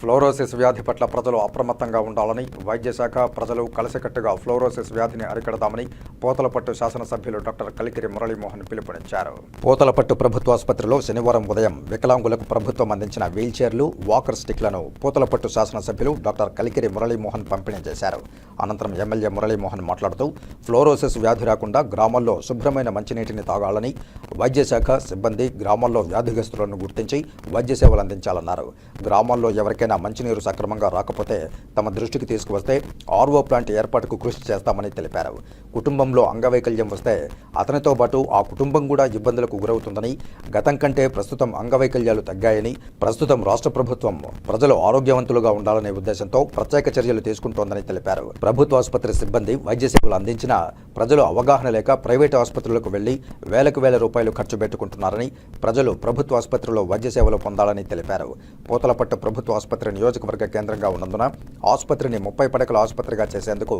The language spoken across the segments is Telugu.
ఫ్లోరోసిస్ వ్యాధి పట్ల ప్రజలు అప్రమత్తంగా ఉండాలని వైద్యశాఖ ప్రజలు కలిసికట్టుగా ఫ్లోరోసిస్ వ్యాధిని అరికడదామని పోతలపట్టు శాసనసభ్యులు డాక్టర్ కలికిరి మురళీమోహన్ పిలుపునిచ్చారు. పోతలపట్టు ప్రభుత్వాసుపత్రిలో శనివారం ఉదయం వికలాంగులకు ప్రభుత్వం అందించిన వీల్చైర్లు వాకర్ స్టిక్లను పోతలపట్టు శాసనసభ్యులు డాక్టర్ కలికిరి మురళీమోహన్ పంపిణీ చేశారు. అనంతరం ఎమ్మెల్యే మురళీమోహన్ మాట్లాడుతూ ఫ్లోరోసిస్ వ్యాధి రాకుండా గ్రామాల్లో శుభ్రమైన మంచినీటిని తాగాలని వైద్యశాఖ సిబ్బంది గ్రామాల్లో వ్యాధిగ్రస్తులను గుర్తించి వైద్య సేవలు అందించాలన్నారు. గ్రామాల్లో ఎవరికైనా మంచినీరు సక్రమంగా రాకపోతే తమ దృష్టికి తీసుకువస్తే ఆర్ఓ ప్లాంట్ ఏర్పాటుకు కృషి చేస్తామని తెలిపారు. కుటుంబంలో అంగవైకల్యం వస్తే అతనితో పాటు ఆ కుటుంబం కూడా ఇబ్బందులకు గురవుతుందని గతం కంటే ప్రస్తుతం అంగవైకల్యాలు తగ్గాయని ప్రస్తుతం రాష్ట్ర ప్రభుత్వం ప్రజలు ఆరోగ్యవంతులుగా ఉండాలనే ఉద్దేశంతో ప్రత్యేక చర్యలు తీసుకుంటోందని తెలిపారు. ప్రభుత్వ ఆసుపత్రి సిబ్బంది వైద్య సేవలు అందించిన ప్రజలు అవగాహన లేక ప్రైవేటు ఆసుపత్రులకు వెళ్ళి వేలకు వేల రూపాయలు ఖర్చు పెట్టుకుంటున్నారని ప్రజలు ప్రభుత్వ ఆసుపత్రిలో వైద్య సేవలు పొందాలని తెలిపారు. పోతలపట్టు ప్రభుత్వ ఆసుపత్రి నియోజకవర్గ కేంద్రంగా ఉన్నందున ఆసుపత్రిని ముప్పై పడకల ఆసుపత్రిగా చేసేందుకు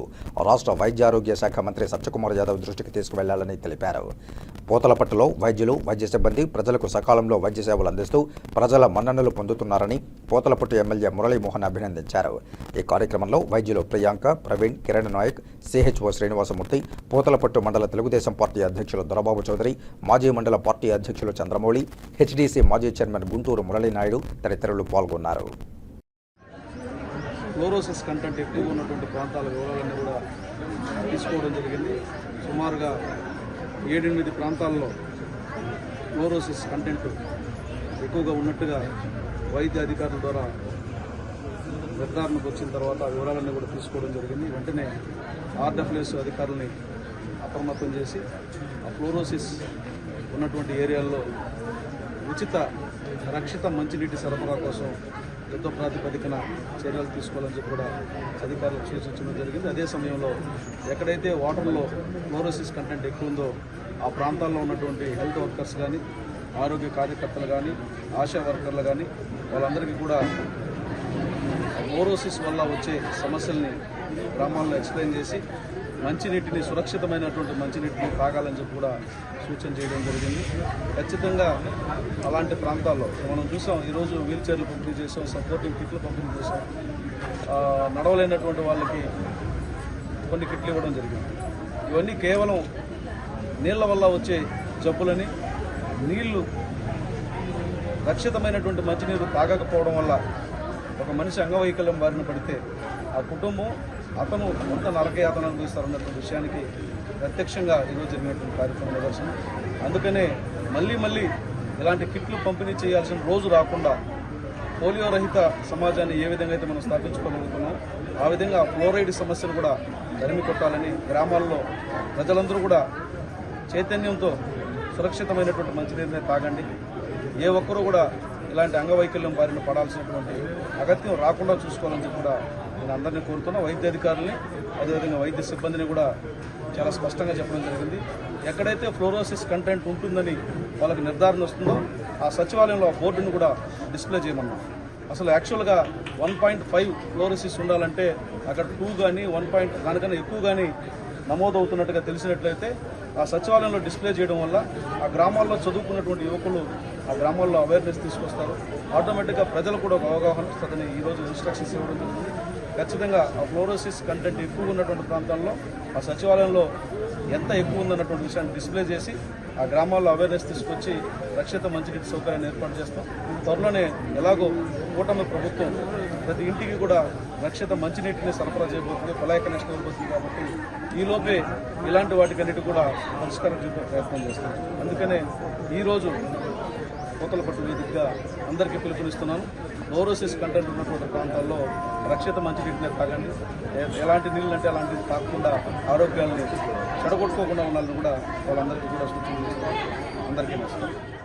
రాష్ట్ర వైద్య ఆరోగ్య శాఖ మంత్రి సత్యకుమార్ యాదవ్ దృష్టికి తీసుకువెళ్ళాలని తెలిపారు. పోతలపట్టులో వైద్యులు వైద్య సిబ్బంది ప్రజలకు సకాలంలో వైద్య సేవలు అందిస్తూ ప్రజల మన్ననలు పొందుతున్నారని పోతలపట్టు ఎమ్మెల్యే మురళీమోహన్ అభినందించారు. ఈ కార్యక్రమంలో వైద్యులు ప్రియాంక ప్రవీణ్ కిరణ్ నాయక్ సిహెచ్ఓ శ్రీనివాసమూర్తి పోతలపట్టు మండల తెలుగుదేశం పార్టీ అధ్యక్షులు దొరబాబు చౌదరి మాజీ మండల పార్టీ అధ్యక్షులు చంద్రమౌళి హెచ్డీసీ మాజీ చైర్మన్ గుంటూరు మురళీనాయుడు తదితరులు పాల్గొన్నారు. ఫ్లోరోసిస్ కంటెంట్ ఎక్కువ ఉన్నటువంటి ప్రాంతాల వివరాలన్నీ కూడా తీసుకోవడం జరిగింది. సుమారుగా ఏడెనిమిది ప్రాంతాల్లో ఫ్లోరోసిస్ కంటెంట్ ఎక్కువగా ఉన్నట్టుగా వైద్య అధికారుల ద్వారా నిర్ధారణకు వచ్చిన తర్వాత ఆ వివరాలన్నీ కూడా తీసుకోవడం జరిగింది. వెంటనే ఆర్డబ్ల్యూఎస్ అధికారులని అప్రమత్తం చేసి ఆ ఫ్లోరోసిస్ ఉన్నటువంటి ఏరియాల్లో ఉచిత రక్షిత మంచినీటి సరఫరా కోసం యుద్ధ ప్రాతిపదికన చర్యలు తీసుకోవాలని చెప్పి కూడా అధికారులకు సూచించడం జరిగింది. అదే సమయంలో ఎక్కడైతే వాటర్లో క్లోరోసిస్ కంటెంట్ ఎక్కువ ఉందో ఆ ప్రాంతాల్లో ఉన్నటువంటి హెల్త్ వర్కర్స్ కానీ ఆరోగ్య కార్యకర్తలు కానీ ఆశా వర్కర్లు కానీ వాళ్ళందరికీ కూడా ఫ్లోరోసిస్ వల్ల వచ్చే సమస్యల్ని గ్రామాల్లో ఎక్స్ప్లెయిన్ చేసి మంచినీటిని సురక్షితమైనటువంటి మంచినీటిని తాగాలని చెప్పి కూడా సూచన చేయడం జరిగింది. ఖచ్చితంగా అలాంటి ప్రాంతాల్లో మనం చూసాం ఈరోజు వీల్ చైర్లు పంపిణీ చేసాం సపోర్టింగ్ కిట్లు పంపిణీ చేసాం నడవలేనటువంటి వాళ్ళకి కొన్ని కిట్లు ఇవ్వడం జరిగింది. ఇవన్నీ కేవలం నీళ్ళ వల్ల వచ్చే జబ్బులని నీళ్ళు రక్షితమైనటువంటి మంచినీరు తాగకపోవడం వల్ల ఒక మనిషి అంగవైకల్యం బారిన పడితే ఆ కుటుంబం అతను ఎంత నరకయాతన అనుభవిస్తారన్నటువంటి విషయానికి ప్రత్యక్షంగా ఈరోజు జరిగినటువంటి కార్యక్రమం నిదర్శనం. అందుకనే మళ్ళీ మళ్ళీ ఇలాంటి కిట్లు పంపిణీ చేయాల్సిన రోజు రాకుండా పోలియో రహిత సమాజాన్ని ఏ విధంగా అయితే మనం స్థాపించుకోగలుగుతున్నాం ఆ విధంగా ఫ్లోరైడ్ సమస్యను కూడా తరిమి కొట్టాలని గ్రామాల్లో ప్రజలందరూ కూడా చైతన్యంతో సురక్షితమైనటువంటి మంచినీరునే తాగండి. ఏ ఒక్కరూ కూడా ఇలాంటి అంగవైకల్యం బారిన పడాల్సినటువంటి అగత్యం రాకుండా చూసుకోవాలని కూడా నేను అందరినీ కోరుతున్నా. వైద్య అధికారుల్ని అదేవిధంగా వైద్య సిబ్బందిని కూడా చాలా స్పష్టంగా చెప్పడం జరిగింది. ఎక్కడైతే ఫ్లోరోసిస్ కంటెంట్ ఉంటుందని వాళ్ళకి నిర్ధారణ వస్తుందో ఆ సచివాలయంలో ఆ బోర్డును కూడా డిస్ప్లే చేయమన్నాం. అసలు యాక్చువల్గా వన్ పాయింట్ ఫైవ్ ఫ్లోరోసిస్ ఉండాలంటే అక్కడ టూ కానీ వన్ పాయింట్ దానికన్నా ఎక్కువ కానీ నమోదవుతున్నట్టుగా తెలిసినట్లయితే ఆ సచివాలయంలో డిస్ప్లే చేయడం వల్ల ఆ గ్రామాల్లో చదువుకున్నటువంటి యువకులు ఆ గ్రామాల్లో అవేర్నెస్ తీసుకొస్తారు. ఆటోమేటిక్గా ప్రజలు కూడా ఒక అవగాహన వస్తుందని ఈరోజు ఇన్స్ట్రక్షన్స్ ఇవ్వడం జరుగుతుంది ఖచ్చితంగా ఆ ఫ్లోరోసిస్ కంటెంట్ ఎక్కువగా ఉన్నటువంటి ప్రాంతాల్లో ఆ సచివాలయంలో ఎంత ఎక్కువ ఉందన్నటువంటి విషయాన్ని డిస్ప్లే చేసి ఆ గ్రామాల్లో అవేర్నెస్ తీసుకొచ్చి రక్షిత మంచినీటి సౌకర్యాన్ని ఏర్పాటు చేస్తాం. త్వరలోనే ఎలాగో కూటమి ప్రభుత్వం ప్రతి ఇంటికి కూడా రక్షిత మంచినీటిని సరఫరా చేయబోతుంది కుళాయి కనెక్షన్ ఇవ్వబోతుంది కాబట్టి ఈలోపే ఇలాంటి వాటికన్నిటి కూడా పరిష్కారం చూపే ప్రయత్నం చేస్తాం. అందుకనే ఈరోజు కోతల పట్టు వేదికగా అందరికీ పిలుపునిస్తున్నాను. నోరోసిస్ కంటెంట్ ఉన్నటువంటి ప్రాంతాల్లో రక్షిత మంచినీటిని తాగండి. ఎలాంటి నీళ్ళు అంటే అలాంటివి తాగకుండా ఆరోగ్యాన్ని చెడగొట్టుకోకుండా ఉండాలని కూడా వాళ్ళందరికీ కూడా సూచన చేస్తున్నాను అందరికీ నమస్కారం.